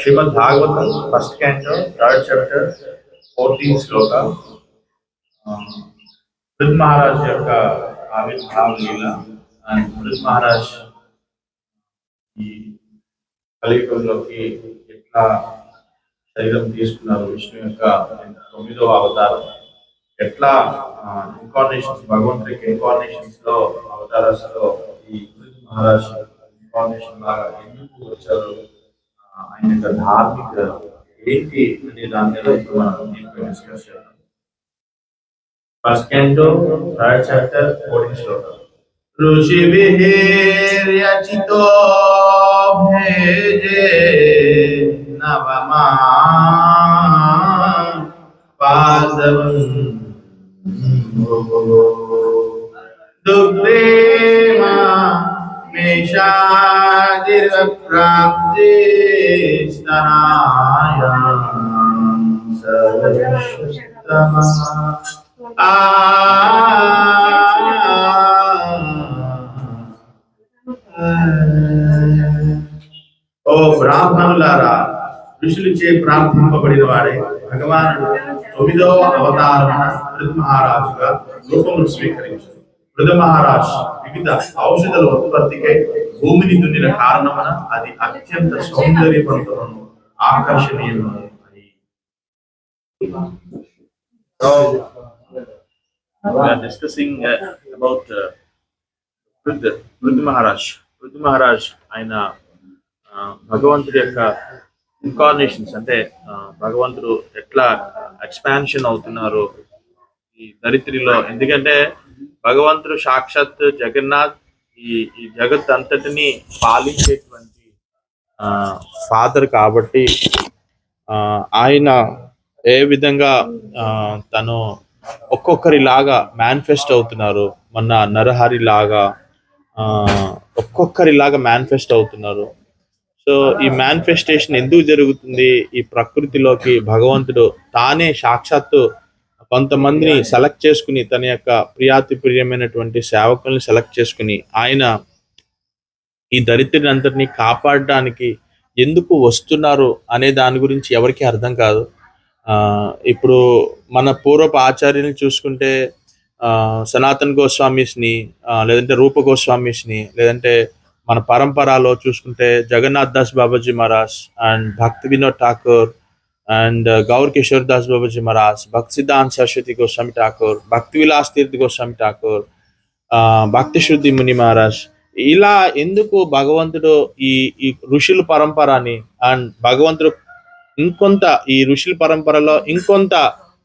Srimad Bhagavatam first canto third chapter fourteen శ్లోక పృథ్ మహారాజ్ యొక్క ఆవిర్భావ లీల and పృథ్ Maharaj ఈ కలియుగంలోకి ఎట్లా శరీరం తీసుకున్నారు విష్ణు యొక్క తొమ్మిదవ అవతారం. ఎట్లా ఇన్కార్నేషన్స్ భగవంతుడికి ఇన్కార్నేషన్స్లో అవతారాస్లో ఈ పృథ్ మహారాజ్ ఇన్కార్నేషన్ లాగా ఎందుకు వచ్చారు? ఆయన యొక్క ధార్మిక ఏంటి అనే దాని మీద ఇప్పుడు మనం డిస్కస్ చేద్దాం first canto third chapter fourteen శ్లోకం ఋషిభిర్యచితో భేజే నవమా పాదవం దుగ్ధేమా మేషాదిర్ప్రాప్తే స్తనాయాం సర్వశక్తమా ఆ ఓ బ్రాహ్మణులారా ఋషులచే ప్రార్థింపబడిన వాడే భగవానుడు తొమ్మిదవ అవతారమున పృథు మహారాజుగా రూపమును స్వీకరించారు. పృథు మహారాజు వివిధ ఔషధాల ఉత్పత్తికై భూమిని దున్నిన కారణమున అది అత్యంత సౌందర్యవంతమును ఆకర్షణీయమును అది So, we are discussing uh, about uh, Maharaj. Maharaj ఆయన uh, భగవంతుడి యొక్క ఇన్కార్నేషన్స్ అంటే uh, భగవంతుడు ఎట్లా ఎక్స్పాన్షన్ అవుతున్నారు ఈ దరిత్రిలో ఎందుకంటే భగవంతుడు సాక్షాత్ జగన్నాథ్ ఈ ఈ జగత్ అంతటిని పాలించేటువంటి ఫాదర్ కాబట్టి ఆ, ఆయన ఏ విధంగా ఆ, తను ఒక్కొక్కరి లాగా మేనిఫెస్ట్ అవుతున్నారు మన నరహరి లాగా ఆ, ఒక్కొక్కరి లాగా మేనిఫెస్ట్ అవుతున్నారు. సో ఈ మేనిఫెస్టేషన్ ఎందుకు జరుగుతుంది? ఈ ప్రకృతిలోకి భగవంతుడు తానే సాక్షాత్తు కొంతమందిని సెలెక్ట్ చేసుకుని తన యొక్క ప్రియాతి ప్రియమైనటువంటి సేవకుల్ని సెలెక్ట్ చేసుకుని ఆయన ఈ దరిద్రుని అంతటిని కాపాడడానికి ఎందుకు వస్తున్నారు అనే దాని గురించి ఎవరికి అర్థం కాదు. ఇప్పుడు మన పూర్వపు ఆచార్యుని చూసుకుంటే సనాతన్ గోస్వామిస్ని లేదంటే రూప గోస్వామిస్ని లేదంటే మన పరంపరలో చూసుకుంటే జగన్నాథ్ దాస్ బాబాజీ మహారాజ్ అండ్ భక్తి వినోద్ ఠాకూర్ అండ్ గౌర్ కిషోర్ దాస్ బాబాజీ మహారాజ్ భక్తి సిద్ధాంత్ సరస్వతి గోస్వామి ఠాకూర్ భక్తి విలాస్ తీర్థ గోస్వామి ఠాకూర్ ఆ, భక్తి శుద్ధి ముని మహారాజ్ ఇలా ఎందుకు భగవంతుడు ఈ ఈ ఋషుల పరంపరని అండ్ భగవంతుడు ఇంకొంత ఈ ఋషుల పరంపరలో ఇంకొంత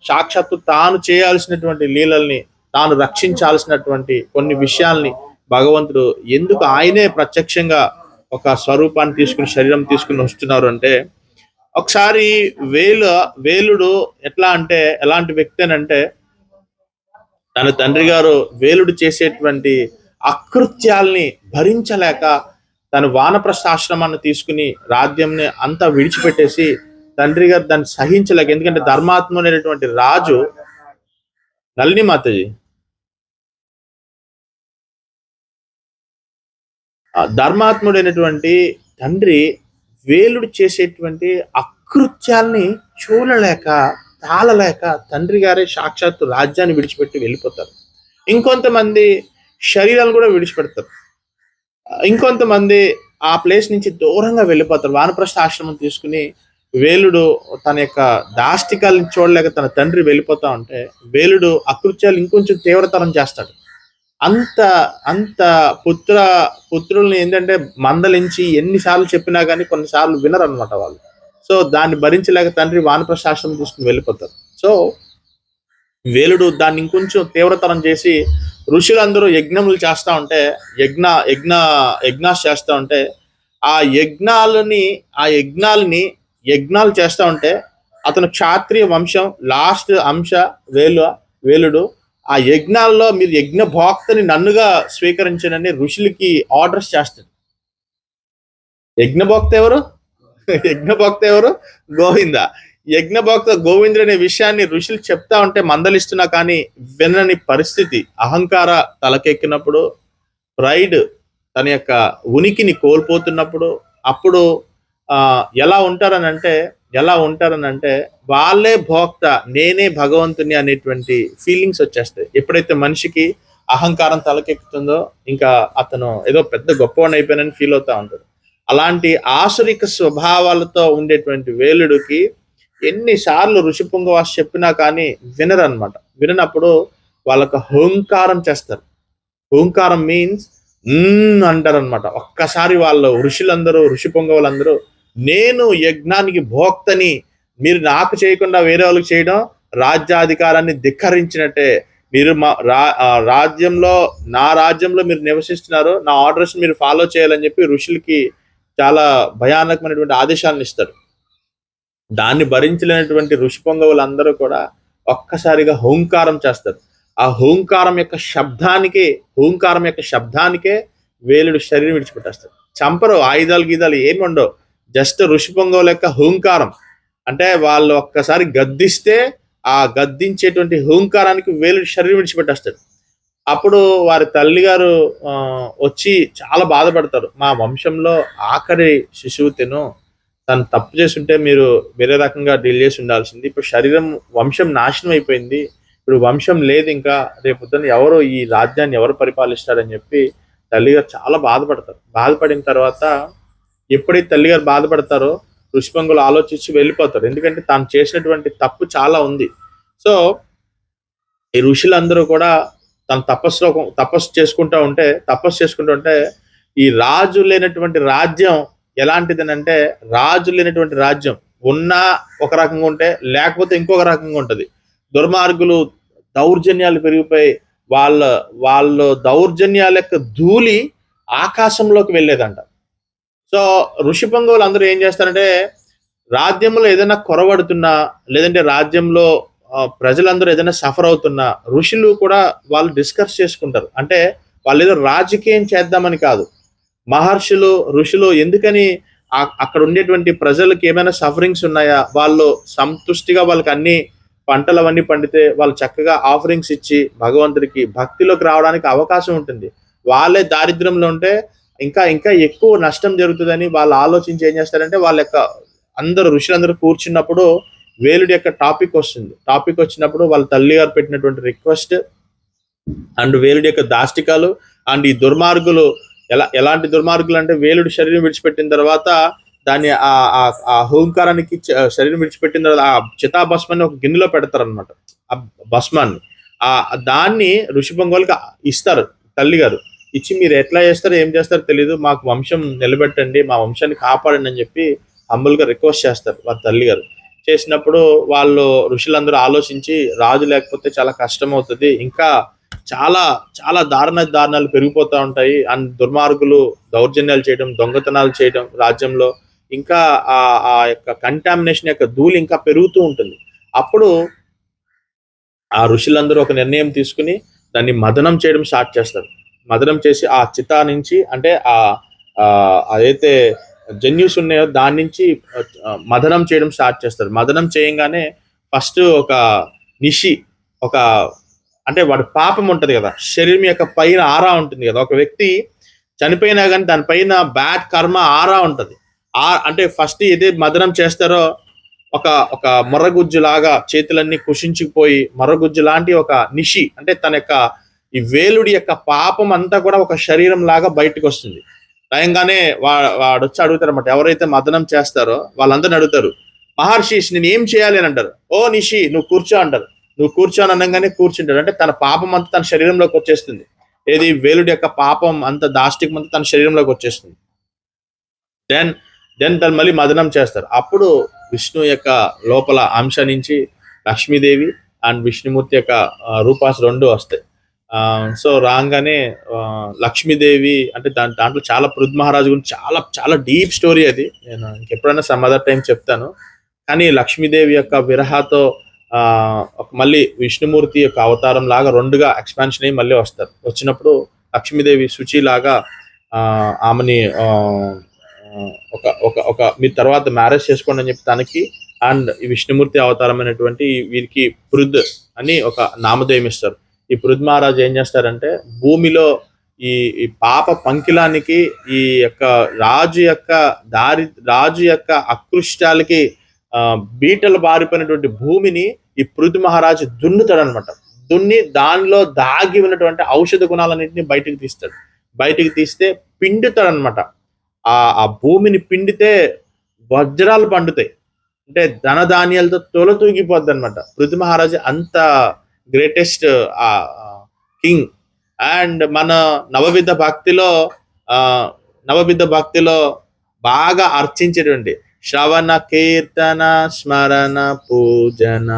సాక్షాత్తు తాను చేయాల్సినటువంటి లీలల్ని తాను రక్షించాల్సినటువంటి కొన్ని విషయాల్ని భగవంతుడు ఎందుకు ఆయనే ప్రత్యక్షంగా ఒక స్వరూపాన్ని తీసుకుని శరీరం తీసుకుని వస్తున్నారు అంటే ఒకసారి వేలు వేలుడు ఎట్లా అంటే ఎలాంటి వ్యక్తి అని అంటే తన తండ్రి గారు వేలుడు చేసేటువంటి అకృత్యాల్ని భరించలేక తను వానప్రస్థాశ్రమాన్ని తీసుకుని రాజ్యంని అంతా విడిచిపెట్టేసి తండ్రి గారు దాన్ని సహించలేక ఎందుకంటే ధర్మాత్ముడైనటువంటి రాజు నళిని మాతజీ. ధర్మాత్ముడైనటువంటి తండ్రి వేలుడు చేసేటువంటి అకృత్యాల్ని చూడలేక తాళలేక తండ్రి గారే సాక్షాత్తు రాజ్యాన్ని విడిచిపెట్టి వెళ్ళిపోతారు. ఇంకొంతమంది శరీరాలు కూడా విడిచిపెడతారు. ఇంకొంతమంది ఆ ప్లేస్ నుంచి దూరంగా వెళ్ళిపోతారు. వానప్రస్థ ఆశ్రమం తీసుకుని వేలుడు తన యొక్క దాష్టికాలను చూడలేక తన తండ్రి వెళ్ళిపోతా ఉంటే వేలుడు అకృత్యాలు ఇంకొంచెం తీవ్రతరం చేస్తాడు. అంత అంత పుత్ర పుత్రుల్ని ఏంటంటే మందలించి ఎన్నిసార్లు చెప్పినా కానీ కొన్నిసార్లు వినరు అనమాట వాళ్ళు. సో దాన్ని భరించలేక తండ్రి వానప్రశాస్త్రం తీసుకుని వెళ్ళిపోతారు. సో వేలుడు దాన్ని ఇంకొంచెం తీవ్రతరం చేసి ఋషులందరూ యజ్ఞములు చేస్తూ ఉంటే యజ్ఞ యజ్ఞ యజ్ఞాస్ చేస్తూ ఉంటే ఆ యజ్ఞాలని ఆ యజ్ఞాలని యజ్ఞాలు చేస్తూ ఉంటే అతను క్షాత్రియ వంశం లాస్ట్ అంశ వేలు వేలుడు ఆ యజ్ఞాల్లో మీరు యజ్ఞ భోక్తని నన్నుగా స్వీకరించనని ఋషులకి ఆర్డర్స్ చేస్తాడు యజ్ఞభోక్త ఎవరు? యజ్ఞభోక్త ఎవరు? గోవింద. యజ్ఞభోక్త గోవిందుడు అనే విషయాన్ని ఋషులు చెప్తా ఉంటే మందలిస్తున్నా కానీ వినని పరిస్థితి. అహంకార తలకెక్కినప్పుడు ప్రైడ్ తన యొక్క ఉనికిని కోల్పోతున్నప్పుడు అప్పుడు ఎలా ఎలా ఉంటారనంటే ఎలా ఉంటారనంటే వాళ్ళే భోక్త నేనే భగవంతుని అనేటువంటి ఫీలింగ్స్ వచ్చేస్తాయి. ఎప్పుడైతే మనిషికి అహంకారం తలకెక్కుతుందో ఇంకా అతను ఏదో పెద్ద గొప్పవాడిని అయిపోయానని ఫీల్ అవుతా ఉంటాడు. అలాంటి ఆసురిక స్వభావాలతో ఉండేటువంటి వేలుడికి ఎన్నిసార్లు ఋషిపుంగవాస్ చెప్పినా కానీ వినరు అనమాట విననప్పుడు వాళ్ళకు హోంకారం చేస్తారు. హోంకారం మీన్స్ అంటారు అనమాట ఒక్కసారి వాళ్ళు ఋషులందరూ ఋషి పొంగవులందరూ నేను యజ్ఞానికి భోక్తని. మీరు నాకు చేయకుండా వేరే వాళ్ళకి చేయడం రాజ్యాధికారాన్ని ధిక్కరించినట్టే. మీరు మా రా రాజ్యంలో నా రాజ్యంలో మీరు నివసిస్తున్నారు. నా ఆర్డర్స్ మీరు ఫాలో చేయాలని చెప్పి ఋషులకి చాలా భయానకమైనటువంటి ఆదేశాలను ఇస్తారు. దాన్ని భరించలేనటువంటి ఋషి పొంగవులందరూ కూడా ఒక్కసారిగా హోంకారం చేస్తారు. ఆ హోంకారం యొక్క శబ్దానికే హోంకారం యొక్క శబ్దానికే వేలుడు శరీరం విడిచిపెట్టేస్తారు చంపరు ఆయుధాలు గీదాలు ఏమి ఉండవు. జస్ట్ ఋషి పొంగవుల యొక్క హోంకారం. అంటే వాళ్ళు ఒక్కసారి గద్దిస్తే ఆ గద్దించేటువంటి హోంకారానికి వేలు శరీరం విడిచిపెట్టేస్తాడు అప్పుడు వారి తల్లి గారు వచ్చి చాలా బాధపడతారు. మా వంశంలో ఆఖరి శిశువు తిను. తను తప్పు చేస్తుంటే మీరు వేరే రకంగా డీల్ చేసి ఉండాల్సింది. ఇప్పుడు శరీరం వంశం నాశనం అయిపోయింది. ఇప్పుడు వంశం లేదు ఇంకా. రేపు పొద్దున్న ఎవరు ఈ రాజ్యాన్ని ఎవరు పరిపాలిస్తారని చెప్పి తల్లిగారు చాలా బాధపడతారు. బాధపడిన తర్వాత ఎప్పుడైతే తల్లిగారు బాధపడతారో ఋషిపంగులు ఆలోచించి వెళ్ళిపోతారు. ఎందుకంటే తాను చేసినటువంటి తప్పు చాలా ఉంది. సో ఈ ఋషులందరూ కూడా తన తపస్సులో తపస్సు చేసుకుంటూ ఉంటే తపస్సు చేసుకుంటూ ఉంటే ఈ రాజు లేనటువంటి రాజ్యం ఎలాంటిదనంటే రాజు లేనటువంటి రాజ్యం ఉన్నా ఒక రకంగా ఉంటే లేకపోతే ఇంకొక రకంగా ఉంటుంది. దుర్మార్గులు దౌర్జన్యాలు పెరిగిపోయి వాళ్ళ వాళ్ళ దౌర్జన్యాల యొక్క ధూళి ఆకాశంలోకి వెళ్ళేదంట. సో ఋషి పొంగవులు అందరూ ఏం చేస్తారంటే రాజ్యంలో ఏదైనా కొరబడుతున్నా లేదంటే రాజ్యంలో ప్రజలందరూ ఏదైనా సఫర్ అవుతున్నా ఋషులు కూడా వాళ్ళు డిస్కస్ చేసుకుంటారు. అంటే వాళ్ళు ఏదో రాజకీయం చేద్దామని కాదు. మహర్షులు ఋషులు ఎందుకని అక్కడ ఉండేటువంటి ప్రజలకు ఏమైనా సఫరింగ్స్ ఉన్నాయా? వాళ్ళు సంతుష్టిగా వాళ్ళకి అన్ని పంటలు అవన్నీ పండితే వాళ్ళు చక్కగా ఆఫరింగ్స్ ఇచ్చి భగవంతుడికి భక్తిలోకి రావడానికి అవకాశం ఉంటుంది. వాళ్ళే దారిద్ర్యంలో ఉంటే ఇంకా ఇంకా ఎక్కువ నష్టం జరుగుతుందని వాళ్ళు ఆలోచించి ఏం చేస్తారంటే వాళ్ళ యొక్క అందరు ఋషులందరూ కూర్చున్నప్పుడు వేలుడి యొక్క టాపిక్ వస్తుంది. టాపిక్ వచ్చినప్పుడు వాళ్ళ తల్లి గారు పెట్టినటువంటి రిక్వెస్ట్ అండ్ వేలుడి యొక్క దాష్టికాలు అండ్ ఈ దుర్మార్గులు ఎలా ఎలాంటి దుర్మార్గులు అంటే వేలుడి శరీరం విడిచిపెట్టిన తర్వాత దాన్ని ఆ ఆ- హోంకారానికి శరీరం విడిచిపెట్టిన తర్వాత ఆ చితాభస్మాన్ని ఒక గిన్నెలో పెడతారనమాట ఆ భస్మాన్ని. ఆ దాన్ని ఋషి పొంగోలకి ఇస్తారు తల్లి గారు ఇచ్చి మీరు ఎట్లా చేస్తారో ఏం చేస్తారో తెలియదు మాకు వంశం నిలబెట్టండి మా వంశాన్ని కాపాడండి అని చెప్పి humble రిక్వెస్ట్ చేస్తారు వారి తల్లి గారు. చేసినప్పుడు వాళ్ళు ఋషులందరూ ఆలోచించి రాజు లేకపోతే చాలా కష్టం అవుతుంది ఇంకా చాలా చాలా దారుణ దారుణాలు పెరిగిపోతూ ఉంటాయి. అండ్ దుర్మార్గులు దౌర్జన్యాలు చేయడం దొంగతనాలు చేయడం రాజ్యంలో ఇంకా ఆ ఆ యొక్క కంటామినేషన్ యొక్క ధూళి ఇంకా పెరుగుతూ ఉంటుంది. అప్పుడు ఆ ఋషులందరూ ఒక నిర్ణయం తీసుకుని దాన్ని మదనం చేయడం స్టార్ట్ చేస్తారు. మదనం చేసి ఆ చితా నుంచి అంటే ఆ అదైతే జన్యూస్ ఉన్నాయో దాని నుంచి మదనం చేయడం స్టార్ట్ చేస్తారు. మదనం చేయంగానే ఫస్ట్ ఒక నిషి ఒక అంటే వాడి పాపం ఉంటుంది కదా శరీరం యొక్క పైన ఆరా ఉంటుంది కదా. ఒక వ్యక్తి చనిపోయినా కానీ దానిపైన బ్యాడ్ కర్మ ఆరా ఉంటుంది. ఆ అంటే ఫస్ట్ ఏదే మదనం చేస్తారో ఒక ఒక మొర్రగుజ్జు లాగా చేతులన్నీ కుషించిపోయి మొర్రగుజ్జు లాంటి ఒక నిషి అంటే తన యొక్క ఈ వేలుడి యొక్క పాపం అంతా కూడా ఒక శరీరం లాగా బయటకు వస్తుంది. భయంగానే వా వాడు వచ్చి అడుగుతారు అన్నమాట ఎవరైతే మదనం చేస్తారో వాళ్ళందరిని అడుగుతారు. మహర్షి నేను ఏం చేయాలి? అని అంటారు. ఓ నిషి నువ్వు కూర్చో అంటారు. నువ్వు కూర్చో అని అనగానే కూర్చుంటాడు. అంటే తన పాపం అంతా తన శరీరంలోకి వచ్చేస్తుంది. ఏది? వేలుడి యొక్క పాపం అంత దాష్టికం అంతా తన శరీరంలోకి వచ్చేస్తుంది. దెన్ దెన్ తను మళ్ళీ మదనం చేస్తారు. అప్పుడు విష్ణు యొక్క లోపల అంశ నుంచి లక్ష్మీదేవి అండ్ విష్ణుమూర్తి యొక్క రూపాస్ రెండు వస్తాయి. సో రాగానే లక్ష్మీదేవి అంటే దాని దాంట్లో చాలా పృథ్ మహారాజు గురించి చాలా చాలా డీప్ స్టోరీ అది. నేను ఇంకెప్పుడైనా సమ్ అదర్ టైం చెప్తాను. కానీ లక్ష్మీదేవి యొక్క విరహతో ఒక మళ్ళీ విష్ణుమూర్తి యొక్క అవతారం లాగా రెండుగా ఎక్స్పాన్షన్ అయ్యి మళ్ళీ వస్తారు. వచ్చినప్పుడు లక్ష్మీదేవి శుచి లాగా ఆమెని ఒక ఒక ఒక మీ తర్వాత మ్యారేజ్ చేసుకోండి అని చెప్పి తనకి అండ్ ఈ విష్ణుమూర్తి అయినటువంటి వీరికి పృథ్ అని ఒక నామధేయం ఇస్తారు. ఈ పృథ్ మహారాజు ఏం చేస్తారంటే భూమిలో ఈ ఈ పాప పంకిలానికి ఈ యొక్క రాజు యొక్క దారి రాజు యొక్క అకృష్టాలకి బీటలు బారిపోయినటువంటి భూమిని ఈ పృథు మహారాజు దున్నుతాడు అనమాట దున్ని దానిలో దాగి ఉన్నటువంటి ఔషధ గుణాలన్నింటినీ బయటికి తీస్తాడు. బయటికి తీస్తే పిండుతాడనమాట ఆ ఆ భూమిని పిండితే వజ్రాలు పండుతాయి. అంటే ధనధాన్యాలతో తొల తూగిపోద్ది అనమాట పృథు మహారాజు అంత గ్రేటెస్ట్ కింగ్ అండ్ మన నవవిధ భక్తిలో నవవిధ భక్తిలో బాగా అర్చించేటువంటి శ్రవణ కీర్తన స్మరణ పూజన.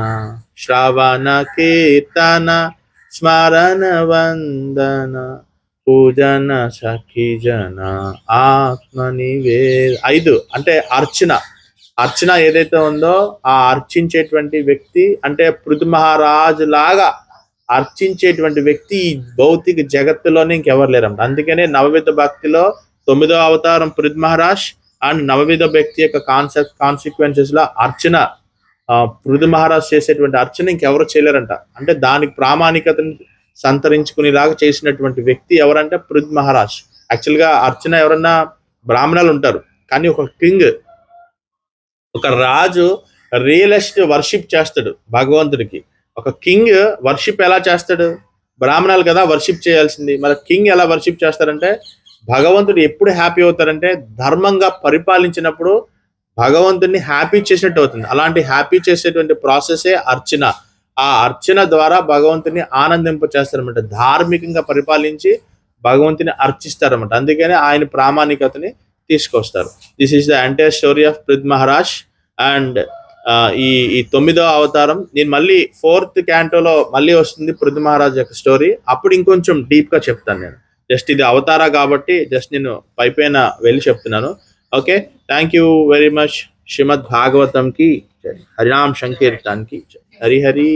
శ్రవణ కీర్తన స్మరణ వందన. పూజన సఖిజన. ఆత్మనివే ఐదు అంటే అర్చన. అర్చన ఏదైతే ఉందో ఆ అర్చించేటువంటి వ్యక్తి అంటే పృథు మహారాజు లాగా అర్చించేటువంటి వ్యక్తి ఈ భౌతిక జగత్తులోనే ఇంకెవరు లేరంట. అందుకనే నవవిధ భక్తిలో తొమ్మిదో అవతారం పృథ్ మహారాజ్ అండ్ నవవిధ వ్యక్తి యొక్క కాన్సెప్ట్ కాన్సిక్వెన్సెస్లో అర్చన పృథు మహారాజ్ చేసేటువంటి అర్చన ఇంకెవరు చేయలేరంట. అంటే దానికి ప్రామాణికతను సంతరించుకునేలాగా చేసినటువంటి వ్యక్తి ఎవరంటే పృథ్ మహారాజ్. యాక్చువల్గా అర్చన ఎవరన్నా బ్రాహ్మణాలు ఉంటారు. కానీ ఒక కింగ్ ఒక రాజు రియలిస్ట్ వర్షిప్ చేస్తాడు భగవంతుడికి. ఒక కింగ్ వర్షిప్ ఎలా చేస్తాడు? బ్రాహ్మణాలు కదా వర్షిప్ చేయాల్సింది. మరి కింగ్ ఎలా వర్షిప్ చేస్తారంటే భగవంతుడు ఎప్పుడు హ్యాపీ అవుతారంటే ధర్మంగా పరిపాలించినప్పుడు భగవంతుడిని హ్యాపీ చేసినట్టు అవుతుంది. అలాంటి హ్యాపీ చేసేటువంటి ప్రాసెసే అర్చన. ఆ అర్చన ద్వారా భగవంతుని ఆనందింప చేస్తారన్నమాట. ధార్మికంగా పరిపాలించి భగవంతుని అర్చిస్తారన్నమాట. అందుకని ఆయన ప్రామాణికతని తీసుకొస్తారు. This is the entire story of Prithu Maharaj and ఈ ఈ తొమ్మిదో అవతారం. నేను మళ్ళీ ఫోర్త్ క్యాంటోలో మళ్ళీ వస్తుంది పృథ్ మహారాజ్ యొక్క స్టోరీ అప్పుడు ఇంకొంచెం డీప్గా చెప్తాను నేను. జస్ట్ ఇది అవతారా కాబట్టి జస్ట్ నేను పైపైన వెళ్ళి చెప్తున్నాను. Okay thank you very much Shrimad Bhagavatam కి హరినామ్ సంకీర్తానికి జై. హరి హరి